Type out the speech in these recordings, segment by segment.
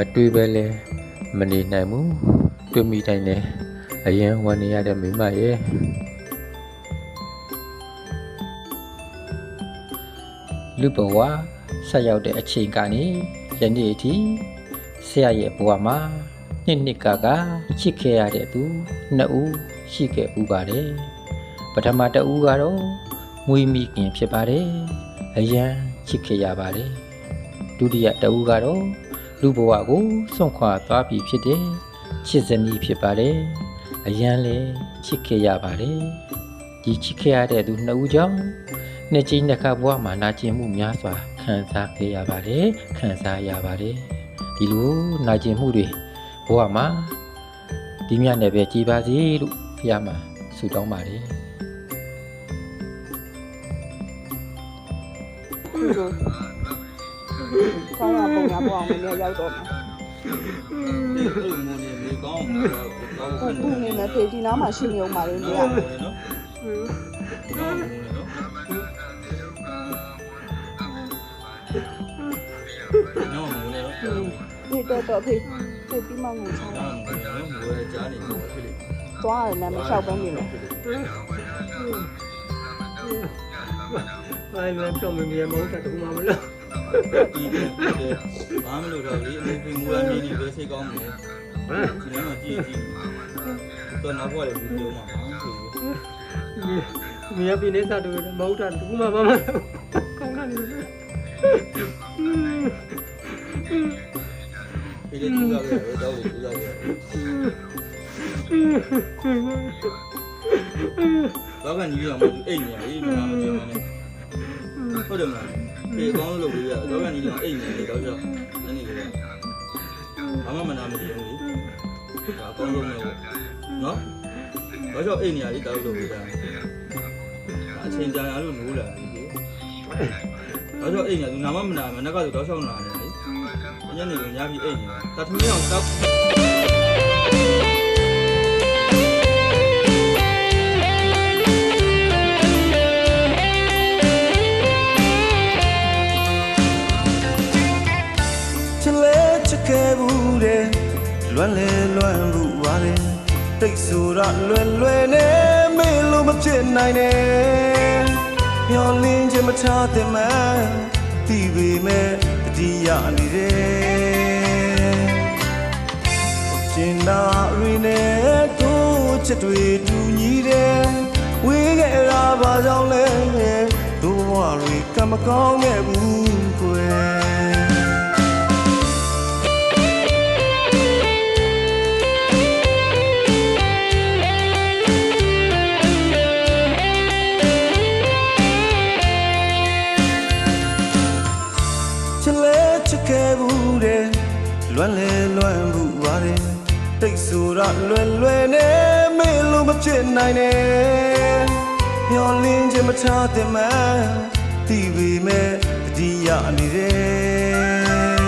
မတွေးပဲလဲမနေနိုင်ဘူးတွေးမိတိုင်းလဲအရင်ဝန်နေရတဲ့မိမရဲ့လူဘဝဆက်ရောက်တဲ့အချိန်ကနေယနေ့အထိဆရာရဲ့ဘဝမှာနှစ်နှစ်ကာကချစ်ခဲ့ရတဲ့သူနှစ်ဦးရှိခဲ့ဥပါတယ်ပထမတဦးကတော့မွေးမိခင်ဖြစ်ပါတယ်အရန်ချစ်ခဲ့ရပါတယ်ဒုတိယတဦးကတော့ လူဘဝကိုစွန့်ခွာသွားပြီဖြစ်တဲ့ချစ်စမီဖြစ်ပါတယ်အရန်လည်းချစ်ခဲ့ရပါတယ်ဒီချစ်ခဲ့ရတဲ့သူနှစ်ဦးကြောင့်နှစ်ကြိမ်နှစ်ခါဘဝမှာနာကျင်မှုများစွာခံစားခဲ့ရပါတယ်ခံစားရပါတယ်ဒီလိုနာကျင်မှုတွေဘဝမှာဒီမြတ်နဲ့ပဲကြည်ပါစေလို့ဖခင်မှာဆုတောင်းပါတယ်ခု ဆိုဆောင်းရပုံရပေါ့အောင်လည်းရောက်တော့မှာအဲ့လိုမျိုးနေလေကောင်းမှာကောင်းခုခုနေမဲ့ဖေဒီနားမှာရှိနေအောင်ပါလေနေရနော်နော်နော်မနေတော့ဖေတော့တော့ဖေဖေပြီးမှငိုချားနော်မနေတော့မဝဲကြားနေတော့ဖြစ်လေသွားရတယ်နားမလျှောက်ပဲနေမယ်ဘာလဲပြောမမြင်မဟုတ်တာတခုမှမလို့ဒီတဲ့ ဘာမလို့တော့လေအမေဖေငူလာနေနေပဲစိတ်ကောင်းတယ်ဒီနေ့မှကြည့်ကြည့်တော့နောက်ဘက်လည်းပြောမှာဟာဆိုမြင်ပြနေစားတယ်မဟုတ်တာတခုမှမမလို့ကောင်းတာနေတယ်ဒီလေးကြည့်ရပဲတော့ကြည့်ရပဲတော့ကညီအောင်မအိတ်နေရည်ဘာမှမကြည့်မနဲ့ ဟုတ်တယ်မလားဒီကောင်းလို့လုပ်ပြီးရတော့ကညီအောင်အိတ်နေတယ်တော့ကြောက်အဲ့ဒီလေဘာမှမနာမကြည့်ဘူးလေဒါအကောင်းဆုံးပဲနော်တော့ကြောက်အိတ်နေရည်တောက်လို့ပြီးတာအချိန်ကြာရလို့နိုးလာပြီတော့ကြောက်အိတ်နေသူနာမမနာမနက်ကတော့တော့ရှောင်းလာတယ်လေညနေကညပြီးအိတ်နေတာတထမင်းအောင်တောက် လွမ်းလဲလွမ်းဘူးပါလေတိတ်ဆိုရလွယ်လွယ်နဲ့မေးလို့မဖြစ်နိုင်နဲ့မျောလင်းခြင်းမထားတဲ့မှန်တီးပေမဲ့တတိယနေတယ်ရှင်သာရီနဲ့တို့ချစ်တွေတူညီတယ်ဝေးခဲ့တာဘာကြောင့်လဲတို့ဘဝတွေကမကောင်းခဲ့ဘူးကွယ် ချစ်လဲချစ်ခဲ့ဘူးတဲ့လွမ်းလဲလွမ်းဘူးပါတယ်တိတ်ဆိုရလွယ်လွယ်နဲ့မေးလို့မဖြစ်နိုင်နဲ့မျောလင်းခြင်းမထားတဲ့မှန်တီးပေမဲ့တတိယနေတယ်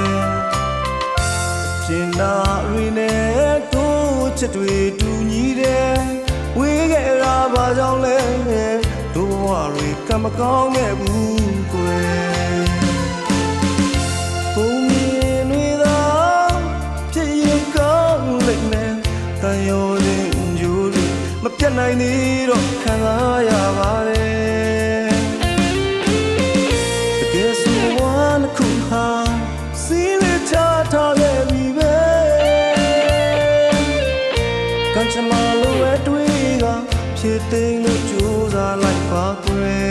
ရှင်သာရီနဲ့တို့ချစ်တွေတူညီတယ်ဝေးခဲ့တာဘာကြောင့်လဲတို့ဘဝတွေကမကောင်းခဲ့ဘူးကွယ် ပြတ်နိုင်သေးတော့ခံစားရပါတယ်တကယ်ဆိုဝမ်းခုဟာစီးရချထားခဲ့ပြီပဲကံချမလိုပဲတွေးကဖြစ်သိမ်းလို့ကြိုးစားလိုက်ပါကွယ်